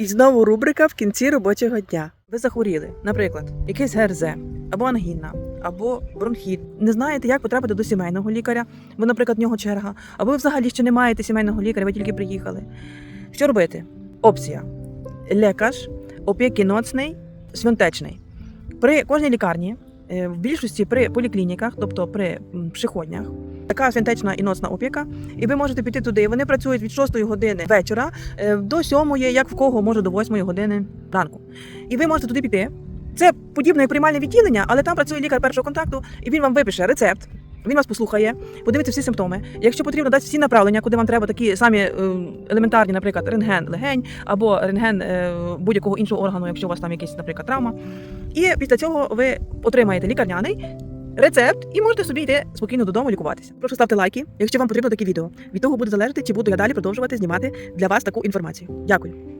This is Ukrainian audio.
І знову рубрика в кінці робочого дня. Ви захворіли, наприклад, якесь ГРЗ, або ангіна, або бронхіт. Не знаєте, як потрапити до сімейного лікаря, бо, наприклад, в нього черга, або ви взагалі ще не маєте сімейного лікаря, ви тільки приїхали. Що робити? Опція: лекар, опіки ноцний, свинтечний. При кожній лікарні, е, в більшості при поліклініках, тобто при приходнях, така свинтечна і ноцна опіка, і ви можете піти туди. Вони працюють від 6 години вечора е, до 7, як в кого може до 8 години ранку. І ви можете туди піти. Це подібне як приймальне відділення, але там працює лікар першого контакту, і він вам випише рецепт. Він вас послухає, подивиться всі симптоми. Якщо потрібно, дасть всі направлення, куди вам треба такі самі е, елементарні, наприклад, рентген легень або рентген е, будь-якого іншого органу, якщо у вас там якась, наприклад, травма. І після цього ви отримаєте лікарняний рецепт і можете собі йти спокійно додому лікуватися. Прошу ставте лайки, якщо вам потрібно таке відео. Від того буде залежати, чи буду я далі продовжувати знімати для вас таку інформацію. Дякую.